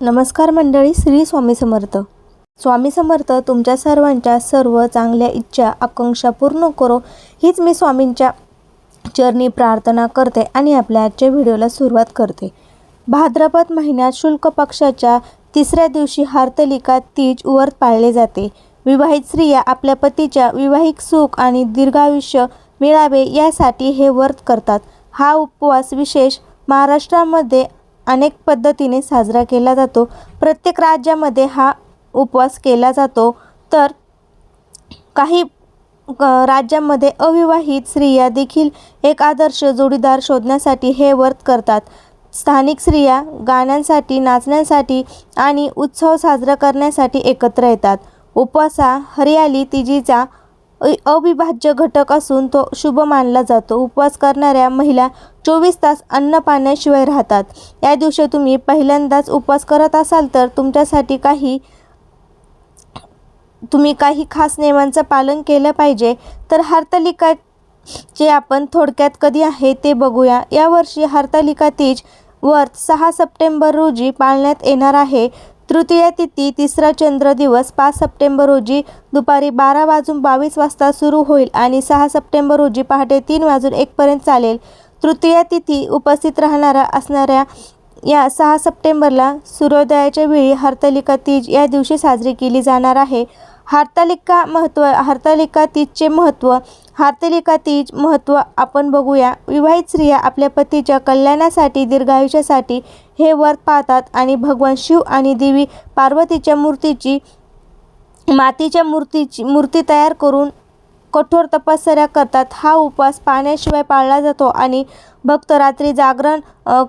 नमस्कार मंडळी श्री स्वामी समर्थ. स्वामी समर्थ तुमच्या सर्वांच्या सर्व चांगल्या इच्छा आकांक्षा पूर्ण करो. हीच मी स्वामींच्या चरणी प्रार्थना करते आणि आपल्या आजच्या व्हिडिओला सुरुवात करते. भाद्रपद महिन्यात शुल्क पक्षाच्या तिसऱ्या दिवशी हार्तलिका तीज व्रत पाळले जाते. विवाहित स्त्रिया आपल्या पतीच्या विवाहिक सुख आणि दीर्घायुष्य मिळावे यासाठी हे व्रत करतात. हा उपवास विशेष महाराष्ट्रामध्ये अनेक पद्धतीने साजरा केला जातो. प्रत्येक राज्यामध्ये हा उपवास केला जातो. तर काही राज्यांमध्ये अविवाहित स्त्रिया देखील एक आदर्श जोडीदार शोधण्यासाठी हे व्रत करतात. स्थानिक स्त्रिया गाण्यांसाठी नाचण्यासाठी आणि उत्सव साजरा करण्यासाठी एकत्र येतात. उपवासा हरियाली तिजीचा अविभाज्य घटक असून तो शुभ मानला जातो. उपवास करणाऱ्या महिला चोवीस तास अन्न पाण्याशिवाय राहतात. या दिवशी तुम्ही पहिल्यांदाच उपवास करत असाल तर तुमच्यासाठी काही तुम्ही काही खास नियमांचं पालन केलं पाहिजे. तर हरतालिका जे आपण थोडक्यात कधी आहे ते बघूया. यावर्षी हरतालिका तीज वर्त सहा सप्टेंबर रोजी पाळण्यात येणार आहे. तृतीय तिथी तिसरा चंद्र दिवस पाच सप्टेंबर रोजी दुपारी बारा वाजून बावीस वाजता सुरू होईल आणि सहा सप्टेंबर रोजी पहाटे तीन वाजून एकपर्यंत चालेल. तृतीय तिथी उपस्थित राहणाऱ्या असणाऱ्या या सहा सप्टेंबरला सूर्योदयाच्या वेळी हरतालिका तीज या दिवशी साजरी केली जाणार आहे. हरतालिका महत्त्व हरतालिका तीजचे महत्त्व हरतालिका तीज महत्त्व आपण बघूया. विवाहित स्त्रिया आपल्या पतीच्या कल्याणासाठी दीर्घायुष्यासाठी हे व्रत पाहतात आणि भगवान शिव आणि देवी पार्वतीच्या मूर्तीची मातीच्या मूर्तीची मूर्ती तयार करून कठोर तपश्चर्या करतात. हा उपवास पाण्याशिवाय पाळला जातो आणि भक्त रात्री जागरण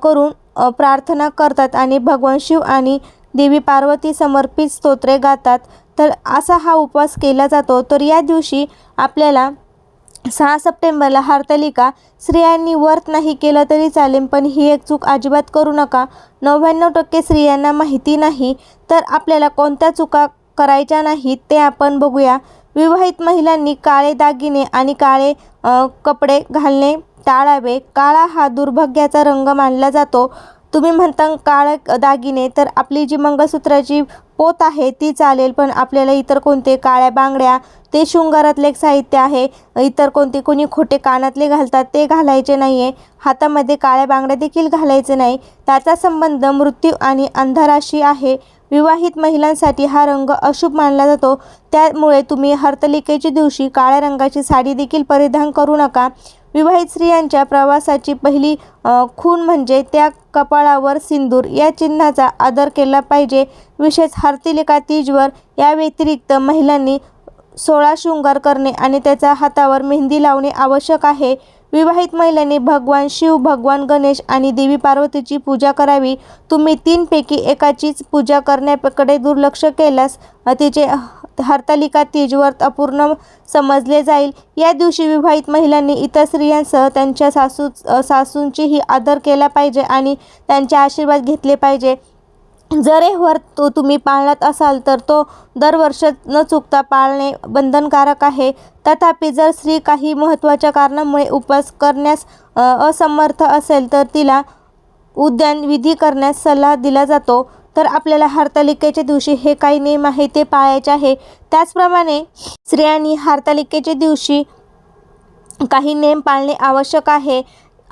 करून प्रार्थना करतात आणि भगवान शिव आणि देवी पार्वती समर्पित स्तोत्रे गातात. तर असा हा उपवास केला जातो. तर या दिवशी आपल्याला सहा सप्टेंबरला हरतालिका स्त्रियांनी वर्त नाही केलं तरी चालेल पण ही एक चूक अजिबात करू नका. नव्याण्णव टक्के स्त्रियांना माहिती नाही तर आपल्याला कोणत्या चुका करायच्या नाहीत ते आपण बघूया. विवाहित महिलांनी काळे दागिने आणि काळे कपडे घालणे टाळावे. काळा हा दुर्भाग्याचा रंग मानला जातो. तुम्ही म्हणता काळे दागिने तर आपली जी मंगळसूत्राची पोत आहे ती चालेल पण आपल्याला इतर कोणते काळ्या बांगड्या ते शृंगारातले एक साहित्य आहे इतर कोणते कोणी खोटे कानातले घालतात ते घालायचे नाही आहे हातामध्ये काळ्या बांगड्या देखील घालायचे नाही. त्याचा संबंध मृत्यू आणि अंधाराशी आहे. विवाहित महिलांसाठी हा रंग अशुभ मानला जातो. त्यामुळे तुम्ही हर्तलिकेच्या दिवशी काळ्या रंगाची साडी देखील परिधान करू नका. विवाहित स्त्रियांच्या प्रवासाची पहिली खूण म्हणजे त्या कपाळावर सिंदूर. या चिन्हाचा आदर केला पाहिजे. विशेष हरतालिका तीजवर या व्यतिरिक्त महिलांनी सोळा शृंगार करणे आणि त्याच्या हातावर मेहंदी लावणे आवश्यक आहे. विवाहित महिलांनी भगवान शिव भगवान गणेश आणि देवी पार्वतीची पूजा करावी. तुम्ही तीनपैकी एकाचीच पूजा करण्याकडे दुर्लक्ष केल्यास तिचे हरतालिका तीजवर अपूर्ण समजले जाईल. या दिवशी विवाहित महिलांनी इतर स्त्रियांसह त्यांच्या सासू सासूंचीही आदर केला पाहिजे आणि त्यांचे आशीर्वाद घेतले पाहिजे. जर हे व्रत तो तुम्ही पाळत असाल तर तो दरवर्ष न चुकता पाळणे बंधनकारक आहे. तथापि जर स्त्री काही महत्त्वाच्या कारणामुळे उपवास करण्यास असमर्थ असेल तर तिला उद्यान विधी करण्यास सल्ला दिला जातो. तर आपल्याला हरतालिकेच्या दिवशी हे काही नियम आहे ते पाळायचे आहे. त्याचप्रमाणे स्त्रियांनी हरतालिकेच्या दिवशी काही नियम पाळणे आवश्यक आहे.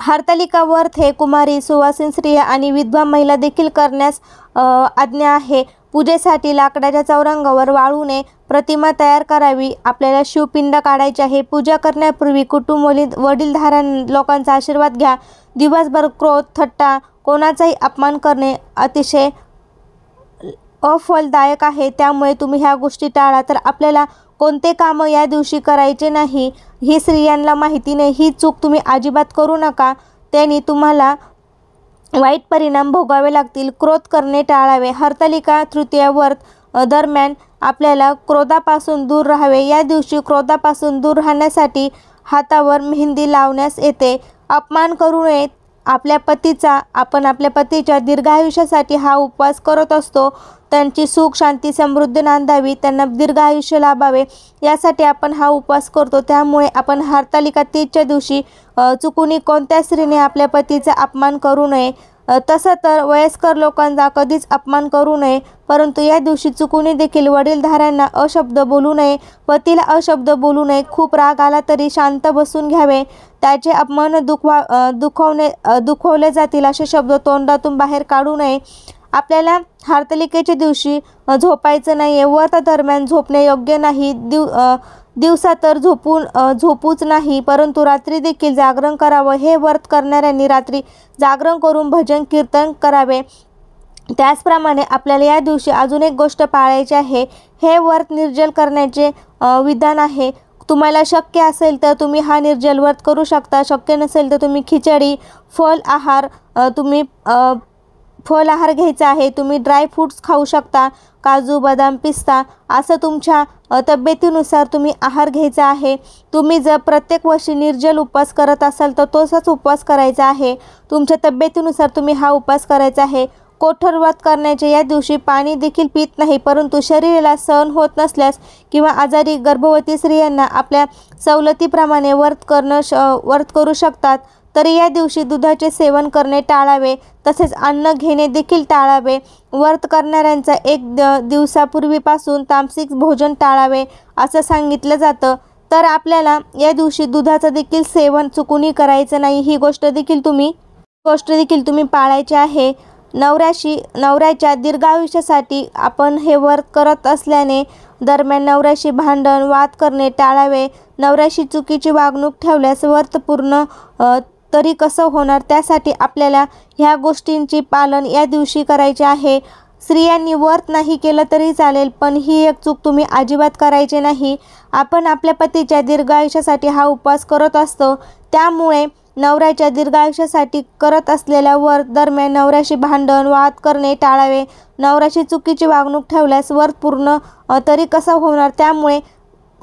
हरतालिका व्रत हे कुमारी सुवासीन स्त्रिया आणि विधवा महिला देखील करण्यास आज्ञा आहे. पूजेसाठी लाकडाच्या चौरंगावर वाळूने प्रतिमा तयार करावी. आपल्याला शिवपिंड काढायचे आहे. पूजा करण्यापूर्वी कुटुंब वडील वडीलधाऱ्या लोकांचा आशीर्वाद घ्या. दिवसभर क्रोध थट्टा कोणाचाही अपमान करणे अतिशय अफलदायक आहे. त्यामुळे तुम्ही ह्या गोष्टी टाळा. तर आपल्याला कोणते कामं या दिवशी करायचे नाही ही स्त्रियांना माहिती नाही. ही चूक तुम्ही अजिबात करू नका. त्यांनी तुम्हाला वाईट परिणाम भोगावे लागतील. क्रोध करणे टाळावे. हरतालिका तृतीया व्रत दरम्यान आपल्याला क्रोधापासून दूर राहावे. या दिवशी क्रोधापासून दूर राहण्यासाठी हातावर मेहंदी लावण्यास येते. अपमान करू नये. आपल्या पतीचा आपण आपल्या पतीच्या दीर्घायुष्यासाठी हा उपवास करत असतो. त्यांची सुख शांती समृद्धी नांदावी त्यांना दीर्घ आयुष्य लाभावे यासाठी आपण हा उपवास करतो. त्यामुळे आपण हरतालिका तीजच्या दिवशी चुकूनही कोणत्या स्त्रीने आपल्या पतीचा अपमान करू नये तसं तर वयस्कर लोकांचा कधीच अपमान करू नये परंतु या दिवशी चुकूनही देखील वडीलधाऱ्यांना अशब्द बोलू नये पतीला अशब्द बोलू नये खूप राग आला तरी शांत बसून घ्यावे. त्याचे अपमान दुखवा दुखवणे दुखवले जातील असे शब्द तोंडातून बाहेर काढू नये. आपल्याला हार्तलिकेच्या दिवशी झोपायचं नाही आहे व्रत दरम्यान झोपणे योग्य नाही. दिव दिवसा तर झोपून झोपूच नाही परंतु रात्री देखील जागरण करावं हे व्रत करणाऱ्यांनी रात्री जागरण करून भजन कीर्तन करावे. त्याचप्रमाणे आपल्याला या दिवशी अजून एक गोष्ट पाळायची आहे. हे व्रत निर्जल करण्याचे विधान आहे. तुम्हाला शक्य असेल तर तुम्ही हा निर्जल व्रत करू शकता. शक्य नसेल तर तुम्ही खिचडी फल आहार तुम्ही फल आहार घ्यायचा आहे तुम्ही ड्रायफ्रूट्स खाऊ शकता काजू बदाम पिस्ता असं तुमच्या तब्येतीनुसार तुम्ही आहार घ्यायचा आहे. तुम्ही जर प्रत्येक वर्षी निर्जल उपवास करत असाल तर तोच उपवास करायचा आहे. तुमच्या तब्येतीनुसार तुम्ही हा उपवास करायचा आहे. कठोर व्रत करण्याच्या या दिवशी पाणी देखील पित नाही परंतु शरीराला सहन होत नसल्यास किंवा आजारी गर्भवती स्त्रियांना आपल्या सवलतीप्रमाणे व्रत करणं श व्रत करू शकतात. तरी या दिवशी दुधाचे सेवन करणे टाळावे तसेच अन्न घेणे देखील टाळावे. व्रत करणाऱ्यांचा एक द दिवसापूर्वीपासून तामसिक भोजन टाळावे असं सांगितलं जातं. तर आपल्याला या दिवशी दुधाचं देखील सेवन चुकूनही करायचं नाही ही गोष्ट देखील तुम्ही गोष्ट देखील तुम्ही पाळायची आहे. नवऱ्याशी नवऱ्याच्या दीर्घायुष्यासाठी आपण हे व्रत करत असल्याने दरम्यान नवऱ्याशी भांडण वाद करणे टाळावे. नवऱ्याशी चुकीची वागणूक ठेवल्यास व्रत पूर्ण तरी कसं होणार? त्यासाठी आपल्याला ह्या गोष्टींची पालन या दिवशी करायचे आहे. स्त्रियांनी व्रत नाही केलं तरी चालेल पण ही एक चूक तुम्ही अजिबात करायची नाही. आपण आपल्या पतीच्या दीर्घायुष्यासाठी हा उपवास करत असतो. त्यामुळे नवऱ्याच्या दीर्घायुष्यासाठी करत असलेल्या व्रत दरम्यान नवऱ्याशी भांडण वाद करणे टाळावे. नवऱ्याशी चुकीची वागणूक ठेवल्यास व्रत पूर्ण तरी कसं होणार? त्यामुळे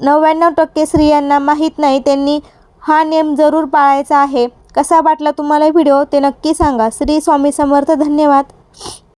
नव्याण्णव टक्के स्त्रियांना माहीत नाही त्यांनी हा नियम जरूर पाळायचा आहे. कसा वाटला तुम्हाला व्हिडिओ ते नक्की सांगा. श्री स्वामी समर्थ धन्यवाद.